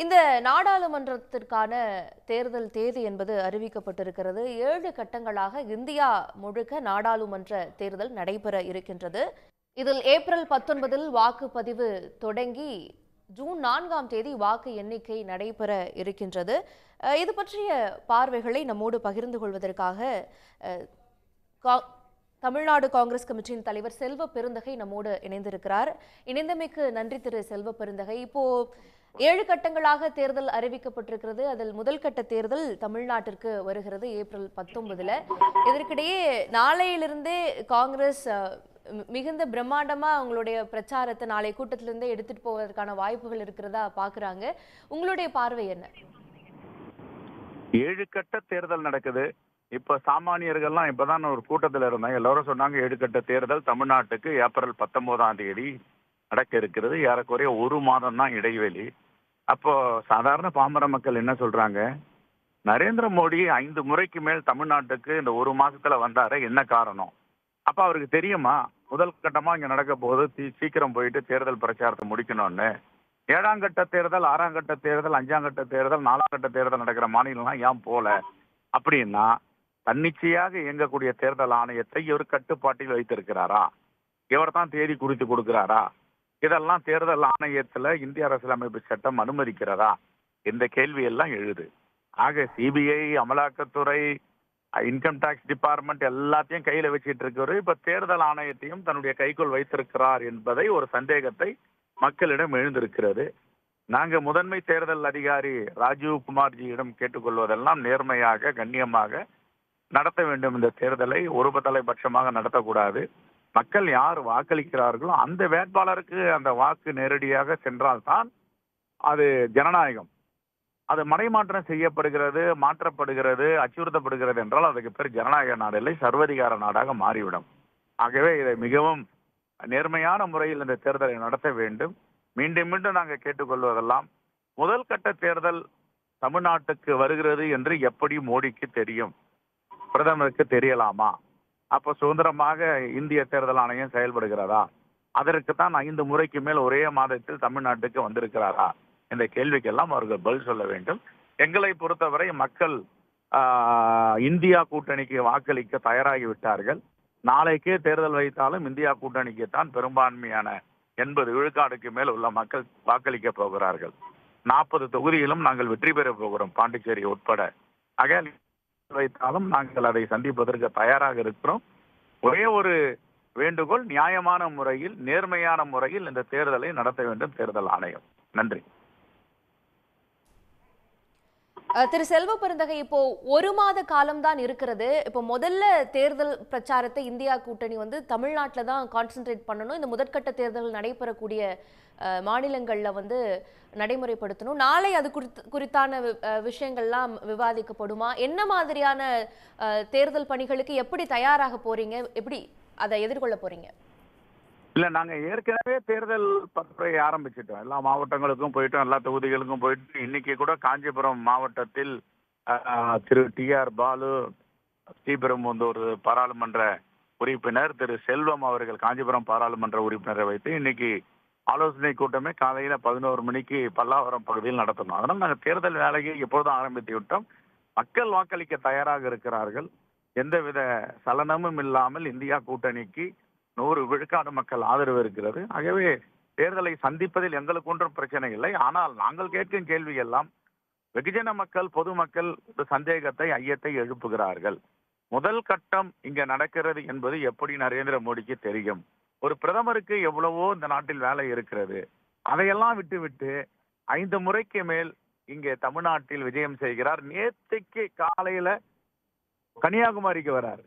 இந்த நாடாளுமன்றத்திற்கான தேர்தல் தேதி என்பது அறிவிக்கப்பட்டிருக்கிறது. ஏழு கட்டங்களாக இந்தியா முழுக்க நாடாளுமன்ற தேர்தல் நடைபெற இருக்கின்றது. இதில் ஏப்ரல் பத்தொன்பதில் வாக்குப்பதிவு தொடங்கி ஜூன் நான்காம் தேதி வாக்கு எண்ணிக்கை நடைபெற இருக்கின்றது. இது பற்றிய பார்வைகளை நம்மோடு பகிர்ந்து கொள்வதற்காக கா- தமிழ்நாடு காங்கிரஸ் கமிட்டியின் தலைவர் செல்வ பெருந்தகை நம்மோடு இணைந்திருக்கிறார். இணைந்தமைக்கு நன்றி திரு செல்வ பெருந்தகை. இப்போ ஏழு கட்டங்களாக தேர்தல் அறிவிக்கப்பட்டிருக்கிறது. அதில் முதல் கட்ட தேர்தல் தமிழ்நாட்டிற்கு வருகிறது ஏப்ரல் பத்தொன்பதுல. இதற்கிடையே நாளையிலிருந்தே காங்கிரஸ் மிகுந்த பிரம்மாண்டமா அவங்களுடைய பிரச்சாரத்தை நாளை கூட்டத்திலிருந்தே எடுத்துட்டு போவதற்கான வாய்ப்புகள் இருக்கிறதா பாக்குறாங்க. உங்களுடைய பார்வை என்ன? ஏழு கட்ட தேர்தல் நடக்குது. இப்ப சாமானியர்கள்லாம் இப்பதான் ஒரு கூட்டத்துல இருந்தேன். எல்லாரும் சொன்னாங்க எடுக்கட்ட தேர்தல் தமிழ்நாட்டுக்கு ஏப்ரல் பத்தொன்பதாம் தேதி நடக்க இருக்கிறது. ஏறக்குறைய ஒரு மாதம் தான் இடைவெளி. அப்போ சாதாரண பாமர மக்கள் என்ன சொல்றாங்க? நரேந்திர மோடி ஐந்து முறைக்கு மேல் தமிழ்நாட்டுக்கு இந்த ஒரு மாசத்துல வந்தாரு என்ன காரணம்? அப்ப அவருக்கு தெரியுமா? முதல் கட்டமா இங்க நடக்க போகுது. சீக்கிரம் போயிட்டு தேர்தல் பிரச்சாரத்தை முடிக்கணும்னு. ஏழாம் கட்ட தேர்தல் ஆறாம் கட்ட தேர்தல் அஞ்சாம் கட்ட தேர்தல் நாலாம் கட்ட தேர்தல் நடக்கிற மாநிலம்லாம் ஏன் போல? அப்படின்னா தன்னிச்சையாக இயங்கக்கூடிய தேர்தல் ஆணையத்தை இவர் கட்டுப்பாட்டில் வைத்திருக்கிறாரா? இவர் தான் தேதி குறித்து கொடுக்கிறாரா? இதெல்லாம் தேர்தல் ஆணையத்துல இந்திய அரசியலமைப்பு சட்டம் அனுமதிக்கிறதா? இந்த கேள்வி எல்லாம் எழுது. ஆக சிபிஐ அமலாக்கத்துறை இன்கம் டாக்ஸ் டிபார்ட்மெண்ட் எல்லாத்தையும் கையில வச்சிட்டு இருக்கிறவர் இப்ப தேர்தல் ஆணையத்தையும் தன்னுடைய கைக்குள் வைத்திருக்கிறார் என்பதை ஒரு சந்தேகத்தை மக்களிடம் எழுந்திருக்கிறது. நாங்க முதன்மை தேர்தல் அதிகாரி ராஜீவ் குமார்ஜியிடம் கேட்டுக்கொள்வதெல்லாம் நேர்மையாக கண்ணியமாக நடத்த வேண்டும் இந்த தேர்தலை ஒரு தலைபட்சமாக நடத்தக்கூடாது. மக்கள் யார் வாக்களிக்கிறார்களோ அந்த வேட்பாளருக்கு அந்த வாக்கு நேரடியாக சென்றால்தான் அது ஜனநாயகம். அது மடைமாற்றம் செய்யப்படுகிறது மாற்றப்படுகிறது அச்சுறுத்தப்படுகிறது என்றால் அதுக்கு பேர் ஜனநாயக நாடு இல்லை சர்வதிகார நாடாக மாறிவிடும். ஆகவே இதை மிகவும் நேர்மையான முறையில் இந்த தேர்தலை நடத்த வேண்டும். மீண்டும் மீண்டும் நாங்கள் கேட்டுக்கொள்வதெல்லாம் முதல் கட்ட தேர்தல் தமிழ்நாட்டுக்கு வருகிறது என்று எப்படி மோடிக்கு தெரியும்? பிரதமருக்கு தெரியலாமா? அப்ப சுதந்திரமாக இந்திய தேர்தல் ஆணையம் செயல்படுகிறதா? அதற்கு தான் ஐந்து முறைக்கு மேல் ஒரே மாதத்தில் தமிழ்நாட்டுக்கு வந்திருக்கிறாரா? இந்த கேள்விக்கெல்லாம் அவர்கள் பதில் சொல்ல வேண்டும். எங்களை பொறுத்தவரை மக்கள் இந்தியா கூட்டணிக்கு வாக்களிக்க தயாராகி விட்டார்கள் நாளைக்கே தேர்தல் வைத்தாலும் இந்தியா கூட்டணிக்கு தான் பெரும்பான்மையான எண்பது விழுக்காடுக்கு மேல் உள்ள மக்கள் வாக்களிக்க போகிறார்கள். நாற்பது தொகுதியிலும் நாங்கள் வெற்றி பெற போகிறோம் பாண்டிச்சேரி உட்பட. ஆகையால் வைத்தாலும் நாங்கள் அதை சந்திப்பதற்கு தயாராக இருக்கிறோம். ஒரே ஒரு வேண்டுகோள் நியாயமான முறையில் நேர்மையான முறையில் இந்த தேர்தலை நடத்த வேண்டும் தேர்தல் ஆணையம். நன்றி. திரு செல்வ பெருந்தகை இப்போ ஒரு மாத காலம்தான் இருக்கிறது. இப்போ முதல்ல தேர்தல் பிரச்சாரத்தை இந்தியா கூட்டணி வந்து தமிழ்நாட்டில் தான் கான்சென்ட்ரேட் பண்ணணும். இந்த முதற்கட்ட தேர்தல் நடைபெறக்கூடிய மாநிலங்களில் வந்து நடைமுறைப்படுத்தணும். நாளை அது குறித்து குறித்தான வி- விஷயங்கள்லாம் விவாதிக்கப்படுமா? என்ன மாதிரியான தேர்தல் பணிகளுக்கு எப்படி தயாராக போறீங்க? எப்படி அதை எதிர்கொள்ள போறீங்க? இல்ல நாங்க ஏற்கனவே தேர்தல் பரப்புரை ஆரம்பிச்சிட்டோம். எல்லா மாவட்டங்களுக்கும் போயிட்டோம். எல்லா தொகுதிகளுக்கும் போயிட்டு இன்னைக்கு கூட காஞ்சிபுரம் மாவட்டத்தில் திரு டி ஆர் பாலு ஸ்ரீபெரும்புந்தூர் பாராளுமன்ற உறுப்பினர் திரு செல்வம் அவர்கள் காஞ்சிபுரம் பாராளுமன்ற உறுப்பினரை வைத்து இன்னைக்கு ஆலோசனை கூட்டமே காலையில பதினோரு மணிக்கு பல்லாவரம் பகுதியில் நடத்தணும். அதனால நாங்கள் தேர்தல் வேலையை எப்பொழுதும் ஆரம்பித்து விட்டோம். மக்கள் வாக்களிக்க தயாராக இருக்கிறார்கள். எந்தவித சலனமும் இல்லாமல் இந்தியா கூட்டணிக்கு நூறு விழுக்காடு மக்கள் ஆதரவு இருக்கிறது. ஆகவே தேர்தலை சந்திப்பதில் எங்களுக்கு ஒன்றும் பிரச்சனை இல்லை. ஆனால் நாங்கள் கேட்கும் கேள்வி எல்லாம் வெகுஜன மக்கள் பொதுமக்கள் ஒரு சந்தேகத்தை ஐயத்தை எழுப்புகிறார்கள். முதல் கட்டம் இங்க நடக்கிறது என்பது எப்படி நரேந்திர மோடிக்கு தெரியும்? ஒரு பிரதமருக்கு எவ்வளவோ இந்த நாட்டில் வேலை இருக்கிறது. அதையெல்லாம் விட்டுவிட்டு ஐந்து முறைக்கு மேல் இங்கே தமிழ்நாட்டில் விஜயம் செய்கிறார். நேற்றுக்கு காலையில கன்னியாகுமரிக்கு வராரு.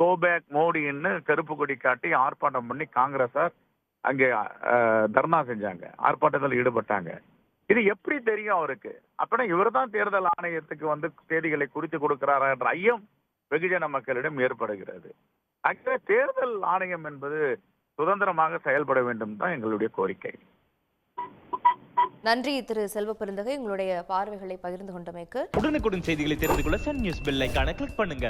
கோபேக் மோடின்னு கருப்பு கொடி காட்டி ஆர்ப்பாட்டம் பண்ணி காங்கிரஸார் அங்கே தர்ணா செஞ்சாங்க. ஆர்ப்பாட்டத்தில் ஈடுபட்டாங்க. இது எப்படி தெரியும் அவருக்கு? அப்படின்னா இவர்தான் தேர்தல் ஆணையத்துக்கு வந்து தேதிகளை குறித்து கொடுக்கிறாரா என்ற ஐயம் வெகுஜன மக்களிடம் ஏற்படுகிறது. ஆகவே தேர்தல் ஆணையம் என்பது சுதந்திரமாக செயல்பட வேண்டும் தான் எங்களுடைய கோரிக்கை. நன்றி திரு செல்வ பெருந்தகை. உங்களுடைய பார்வைகளை பகிர்ந்து கொண்டமைக்கு உடனுக்குடன் செய்திகளை தெரிந்து கொள்ள சன் நியூஸ் பெல் ஐகானை கிளிக் பண்ணுங்க.